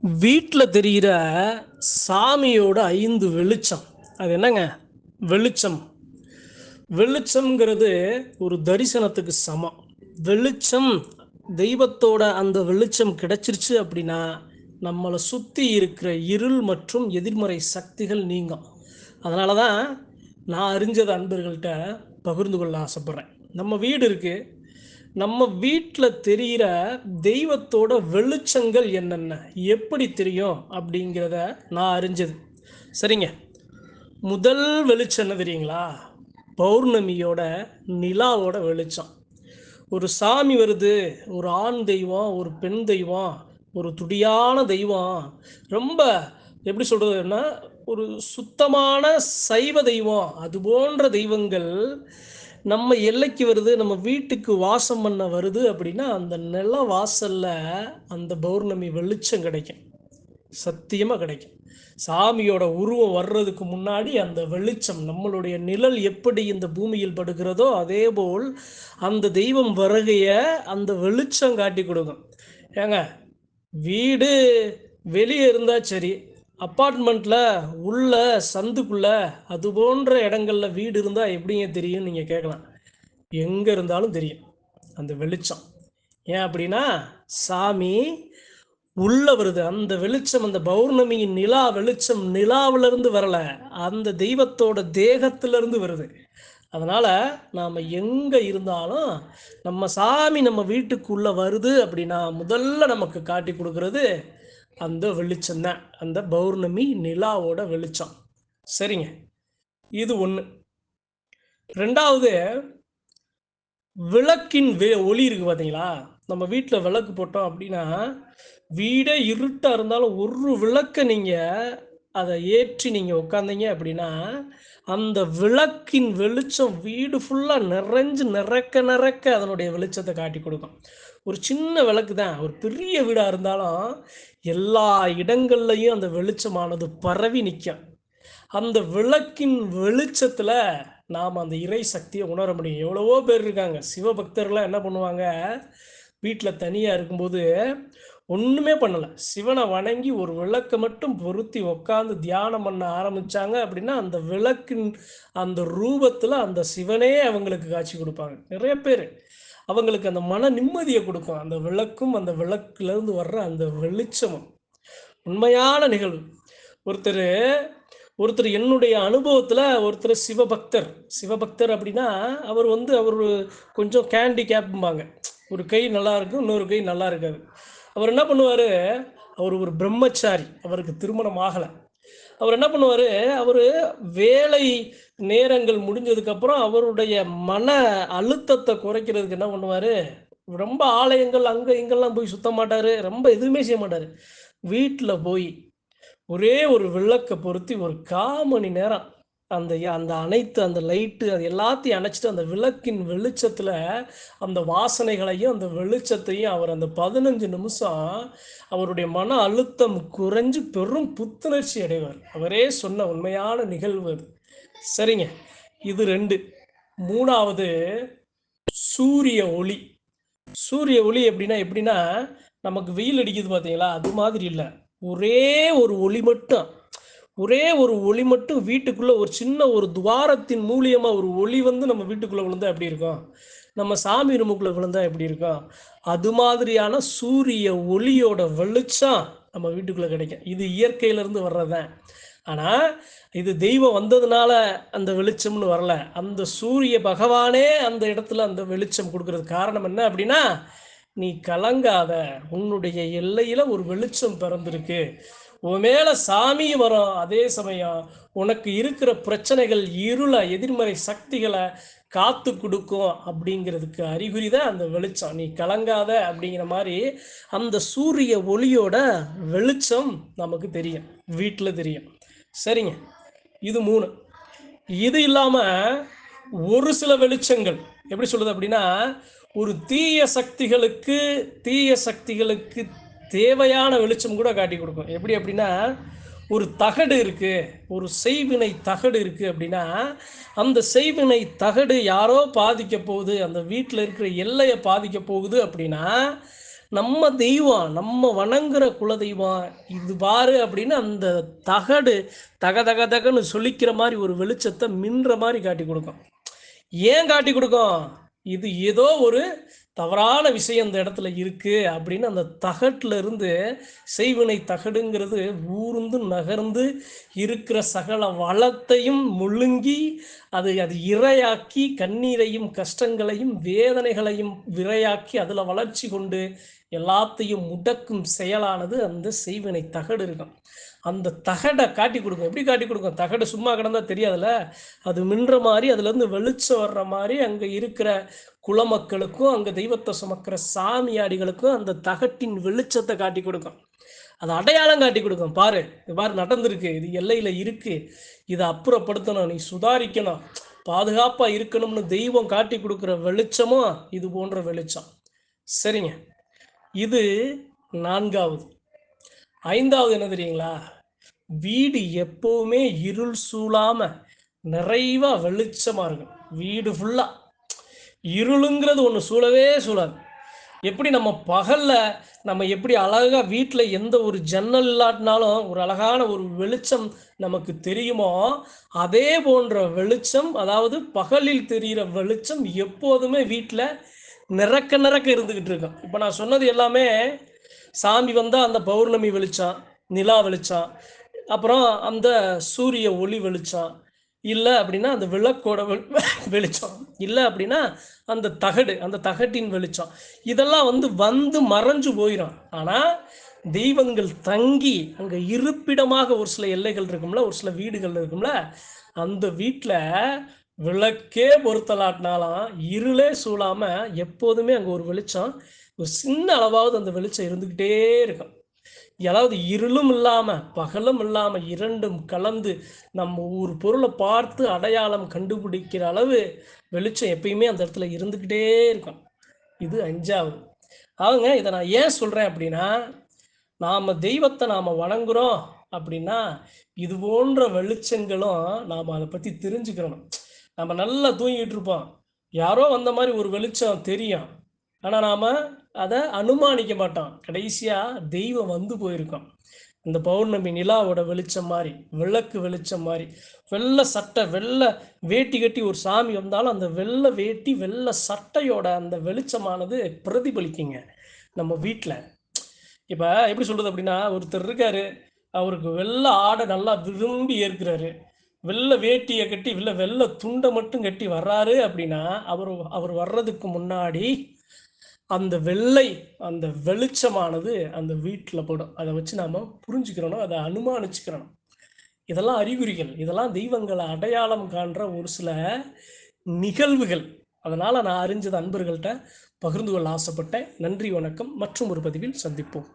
வீட்டில் தெரிகிற சாமியோட ஐந்து வெளிச்சம். அது என்னங்க? வெளிச்சம். வெளிச்சம்ங்கிறது ஒரு தரிசனத்துக்கு சமம். வெளிச்சம் தெய்வத்தோட அந்த வெளிச்சம் கிடைச்சிருச்சு அப்படின்னா நம்மளை சுற்றி இருக்கிற இருள் மற்றும் எதிர்மறை சக்திகள் நீங்கும். அதனால தான் நான் அறிஞ்சதை அன்பர்கள்ட்ட பகிர்ந்து கொள்ள ஆசைப்பட்றேன். நம்ம வீடு இருக்குது நம்ம வீட்டில் தெரிகிற தெய்வத்தோட வெளிச்சங்கள் என்னென்ன? எப்படி தெரியும்? அப்படிங்கிறத நான் அறிஞ்சது. சரிங்க. முதல் வெளிச்சம் என்ன தெரியுங்களா? பௌர்ணமியோட நிலாவோட வெளிச்சம். ஒரு சாமி வருது ஒரு ஆண் தெய்வம் ஒரு பெண் தெய்வம் ஒரு துடியான தெய்வம் ரொம்ப எப்படி சொல்கிறதுன்னா ஒரு சுத்தமான சைவ தெய்வம் அது போன்ற தெய்வங்கள் நம்ம எல்லைக்கு வருது நம்ம வீட்டுக்கு வாசம் பண்ண வருது அப்படின்னா அந்த நில வாசலில் அந்த பௌர்ணமி வெளிச்சம் கிடைக்கும். சத்தியமாக கிடைக்கும். சாமியோட உருவம் வர்றதுக்கு முன்னாடி அந்த வெளிச்சம் நம்மளுடைய நிழல் எப்படி இந்த பூமியில் படுகிறதோ அதே போல் அந்த தெய்வம் வருகைய அந்த வெளிச்சம் காட்டி கொடுக்கும். ஏங்க வீடு வெளியே இருந்தால் சரி அப்பார்ட்மெண்ட்டில் உள்ள சந்துக்குள்ள அது போன்ற இடங்கள்ல வீடு இருந்தால் எப்படிங்க தெரியும் நீங்கள் கேட்கலாம் எங்கே இருந்தாலும் தெரியும். அந்த வெளிச்சம். ஏன் அப்படின்னா சாமி உள்ள வருது. அந்த வெளிச்சம் அந்த பௌர்ணமியின் நிலா வெளிச்சம் நிலாவிலிருந்து வரலை. அந்த தெய்வத்தோட தேகத்திலிருந்து வருது. அதனால் நாம் எங்கே இருந்தாலும் நம்ம சாமி நம்ம வீட்டுக்குள்ளே வருது அப்படின்னா முதல்ல நமக்கு காட்டி கொடுக்கறது அந்த வெளிச்சம் தான். அந்த பௌர்ணமி நிலாவோட வெளிச்சம். சரிங்க. இது ஒன்று ரெண்டாவது விளக்கின் வே ஒளி இருக்கு பார்த்தீங்களா நம்ம வீட்டில் விளக்கு போட்டோம் அப்படின்னா வீடே இருட்டாக இருந்தாலும் ஒரு விளக்கை நீங்கள் அதை ஏற்றி நீங்கள் உட்காந்தீங்க அப்படின்னா அந்த விளக்கின் வெளிச்சம் வீடு ஃபுல்லாக நிறைஞ்சு நிறக்க நிறக்க அதனுடைய வெளிச்சத்தை காட்டி கொடுக்கும். ஒரு சின்ன விளக்கு தான். ஒரு பெரிய வீடாக இருந்தாலும் எல்லா இடங்கள்லையும் அந்த வெளிச்சமானது பரவி நிற்கும் அந்த விளக்கின் வெளிச்சத்தில் நாம் அந்த இறை சக்தியை உணர முடியும். எவ்வளவோ பேர் இருக்காங்க. சிவபக்தர்லாம் என்ன பண்ணுவாங்க? வீட்டில் தனியாக இருக்கும்போது ஒன்றுமே பண்ணலை. சிவனை வணங்கி ஒரு விளக்கை மட்டும் பொருத்தி உட்காந்து தியானம் பண்ண ஆரம்பித்தாங்க அப்படின்னா அந்த விளக்கின் அந்த ரூபத்தில் அந்த சிவனே அவங்களுக்கு காட்சி கொடுப்பாங்க. நிறைய பேர். அவங்களுக்கு அந்த மன நிம்மதியை கொடுக்கும். அந்த விளக்கும் அந்த விளக்குலேருந்து வர்ற அந்த வெளிச்சமும் உண்மையான நிகழ்வு. ஒருத்தர் ஒருத்தர் என்னுடைய அனுபவத்தில் ஒருத்தர் சிவபக்தர். சிவபக்தர் அப்படின்னா அவர் வந்து அவர் கொஞ்சம் கேண்டி கேப்பும்பாங்க. ஒரு கை நல்லா இருக்கும் இன்னொரு கை நல்லா இருக்காது. அவர் என்ன பண்ணுவார்? அவர் ஒரு பிரம்மச்சாரி. அவருக்கு திருமணம் ஆகலை. அவர் என்ன பண்ணுவார்? அவர் வேலை நேரங்கள் முடிஞ்சதுக்கப்புறம் அவருடைய மன அழுத்தத்தை குறைக்கிறதுக்கு என்ன பண்ணுவார்? ரொம்ப ஆலயங்கள் அங்கே இங்கெல்லாம் போய் சுத்த மாட்டார். ரொம்ப எதுவுமே செய்ய மாட்டார். வீட்டில் போய் ஒரே ஒரு விளக்கை பொருத்தி ஒரு கால் மணி நேரம் அந்த அந்த அனைத்து அந்த லைட்டு அது எல்லாத்தையும் அணைச்சிட்டு அந்த விளக்கின் வெளிச்சத்தில் அந்த வாசனைகளையும் அந்த வெளிச்சத்தையும் அவர் அந்த பதினஞ்சு நிமிஷம் அவருடைய மன அழுத்தம் குறைஞ்சு பெரும் புத்துணர்ச்சி அடைவார். அவரே சொன்ன உண்மையான நிகழ்வு அது. சரிங்க. இது ரெண்டு. மூணாவது சூரிய ஒளி. சூரிய ஒளி எப்படின்னா எப்படின்னா நமக்கு வெயில் அடிக்குது பார்த்தீங்களா அது மாதிரி இல்லை. ஒரே ஒரு ஒளி மட்டும். ஒரே ஒரு ஒளி மட்டும் வீட்டுக்குள்ளே ஒரு சின்ன ஒரு துவாரத்தின் மூலியமாக ஒரு ஒளி வந்து நம்ம வீட்டுக்குள்ளே விழுந்தா எப்படி இருக்கும்? நம்ம சாமி ரூமுக்குள்ளே விழுந்தா எப்படி இருக்கும்? அது மாதிரியான சூரிய ஒளியோட வெளிச்சம் நம்ம வீட்டுக்குள்ளே கிடைக்கும். இது இயற்கையிலேருந்து வர்றதுதான். ஆனால் இது தெய்வம் வந்ததுனால அந்த வெளிச்சம்னு வரல. அந்த சூரிய பகவானே அந்த இடத்துல அந்த வெளிச்சம் கொடுக்கறது காரணம் என்ன அப்படின்னா நீ கலங்காத. உன்னுடைய எல்லையில் ஒரு வெளிச்சம் பிறந்திருக்கு. உன் மேலே சாமியும் வரும். அதே சமயம் உனக்கு இருக்கிற பிரச்சனைகள் இருளை எதிர்மறை சக்திகளை காத்து கொடுக்கும் அப்படிங்கிறதுக்கு அறிகுறி தான் அந்த வெளிச்சம். நீ கலங்காத அப்படிங்கிற மாதிரி அந்த சூரிய ஒளியோட வெளிச்சம் நமக்கு தெரியும். வீட்டில் தெரியும். சரிங்க. இது மூணு. இது இல்லாமல் ஒரு சில வெளிச்சங்கள். எப்படி சொல்லுது அப்படின்னா ஒரு தீய சக்திகளுக்கு தீய சக்திகளுக்கு தேவையான வெளிச்சம் கூட காட்டி கொடுக்கும். எப்படி அப்படின்னா ஒரு தகடு இருக்குது ஒரு செய்வினை தகடு இருக்குது அப்படின்னா அந்த செய்வினை தகடு யாரோ பாதிக்க போகுது அந்த வீட்டில் இருக்கிற எல்லையை பாதிக்க போகுது அப்படின்னா நம்ம தெய்வம் நம்ம வணங்குற குல தெய்வம் இது பாரு அப்படின்னு அந்த தகடு தக தக தகன்னு சொல்லிக்கிற மாதிரி ஒரு வெளிச்சத்தை மின்ற மாதிரி காட்டி கொடுக்கும். ஏன் காட்டி கொடுக்கும்? இது ஏதோ ஒரு தவறான விஷயம் இந்த இடத்துல இருக்கு அப்படின்னு அந்த தகட்டுல இருந்து செய்வினை தகடுங்கிறது ஊர்ந்து நகர்ந்து இருக்கிற சகல வளத்தையும் முழுங்கி அது அது இரையாக்கி கண்ணீரையும் கஷ்டங்களையும் வேதனைகளையும் விரையாக்கி அதில் வளர்ச்சி கொண்டு எல்லாத்தையும் முடக்கும் செயலானது அந்த செய்வினை தகடு இருக்கும். அந்த தகடை காட்டி கொடுக்கும். எப்படி காட்டி கொடுக்கும்? தகடு சும்மா கிடந்தா தெரியாதுல்ல? அது மின்ற மாதிரி அதுலேருந்து வெளிச்சம் வர்ற மாதிரி அங்கே இருக்கிற குலமக்களுக்கும் அங்கே தெய்வத்தை சுமக்கிற சாமியாடிகளுக்கும் அந்த தகட்டின் வெளிச்சத்தை காட்டி கொடுக்கும். அது அடையாளம் காட்டி கொடுக்கும். பாரு இது பாரு நடந்திருக்கு. இது எல்லையில் இருக்கு. இதை அப்புறப்படுத்தணும். நீ சுதாரிக்கணும். பாதுகாப்பாக இருக்கணும்னு தெய்வம் காட்டி கொடுக்குற வெளிச்சமும் இது போன்ற வெளிச்சம். சரிங்க. இது நான்காவது. ஐந்தாவது என்ன தெரியுங்களா? வீடு எப்பவுமே இருள் சூழாம நிறைவா வெளிச்சமா இருக்கும் வீடு ஃபுல்லா இருளுங்கிறது ஒன்று சூழவே சூழாது. எப்படி நம்ம பகலில் நம்ம எப்படி அழகாக வீட்டில் எந்த ஒரு ஜன்னல் இல்லாட்டினாலும் ஒரு அழகான ஒரு வெளிச்சம் நமக்கு தெரியுமோ அதே போன்ற வெளிச்சம் அதாவது பகலில் தெரிகிற வெளிச்சம் எப்போதுமே வீட்டில் நிறக்க நிறக்க இருந்துக்கிட்டு இருக்கும். இப்போ நான் சொன்னது எல்லாமே சாமி வந்தால் அந்த பௌர்ணமி வெளிச்சம் நிலா வெளிச்சம் அப்புறம் அந்த சூரிய ஒளி வெளிச்சம் இல்லை அப்படின்னா அந்த விளக்கோட வெளிச்சம். இல்லை அப்படின்னா அந்த தகடு அந்த தகட்டின் வெளிச்சம். இதெல்லாம் வந்து வந்து மறைஞ்சு போயிடும் ஆனால் தெய்வங்கள் தங்கி அங்கே இருப்பிடமாக ஒரு சில எல்லைகள் இருக்கும்ல ஒரு சில வீடுகள் இருக்கும்ல அந்த வீட்டில் விளக்கே பொருத்தலாட்டினாலும் இருளே சூழாமல் எப்போதுமே அங்கே ஒரு வெளிச்சம் ஒரு சின்ன அளவாவது அந்த வெளிச்சம் இருந்துக்கிட்டே இருக்கும். அதாவது இருளும் இல்லாமல் பகலும் இல்லாமல் இரண்டும் கலந்து நம்ம ஒரு பொருளை பார்த்து அடையாளம் கண்டுபிடிக்கிற அளவு வெளிச்சம் எப்பயுமே அந்த இடத்துல இருந்துக்கிட்டே இருக்கும். இது அஞ்சாவது. அவங்க இதை நான் ஏன் சொல்கிறேன் அப்படின்னா நாம் தெய்வத்தை நாம் வணங்குறோம் அப்படின்னா இது போன்ற வெளிச்சங்களும் நாம் அதை பற்றி தெரிஞ்சுக்கிறணும். நம்ம நல்லா தூங்கிட்டு இருப்போம். யாரோ வந்த மாதிரி ஒரு வெளிச்சம் தெரியும். ஆனால் நாம் அதை அனுமானிக்க மாட்டோம் கடைசியாக தெய்வம் வந்து போயிருக்கான். இந்த பௌர்ணமி நிலாவோட வெளிச்சம் மாதிரி விளக்கு வெளிச்சம் மாதிரி வெள்ளை சட்டை வெள்ளை வேட்டி கட்டி ஒரு சாமி வந்தாலும் அந்த வெள்ளை வேட்டி வெள்ளை சட்டையோட அந்த வெளிச்சமானது பிரதிபலிக்குங்க நம்ம வீட்டில் இப்போ எப்படி சொல்கிறது அப்படின்னா ஒருத்தர் இருக்காரு அவருக்கு வெள்ளை ஆடை நல்லா விரும்பி ஏற்கிறாரு. வெள்ளை வேட்டியை கட்டி வெள்ளை வெள்ளை துண்டை மட்டும் கட்டி வர்றாரு அப்படின்னா அவர் அவர் வர்றதுக்கு முன்னாடி அந்த வெள்ளை அந்த வெளிச்சமானது அந்த வீட்டில் போடும். அதை வச்சு நாம் புரிஞ்சுக்கிறணும் அதை அனுமானிச்சுக்கிறணும். இதெல்லாம் அறிகுறிகள். இதெல்லாம் தெய்வங்களை அடையாளம் காண்ற ஒரு சில நிகழ்வுகள். அதனால் நான் அறிஞ்சது அன்பர்கள்ட்ட பகிர்ந்து கொள்ள ஆசைப்பட்டேன். நன்றி வணக்கம். மற்றும் ஒரு பதிவில் சந்திப்போம்.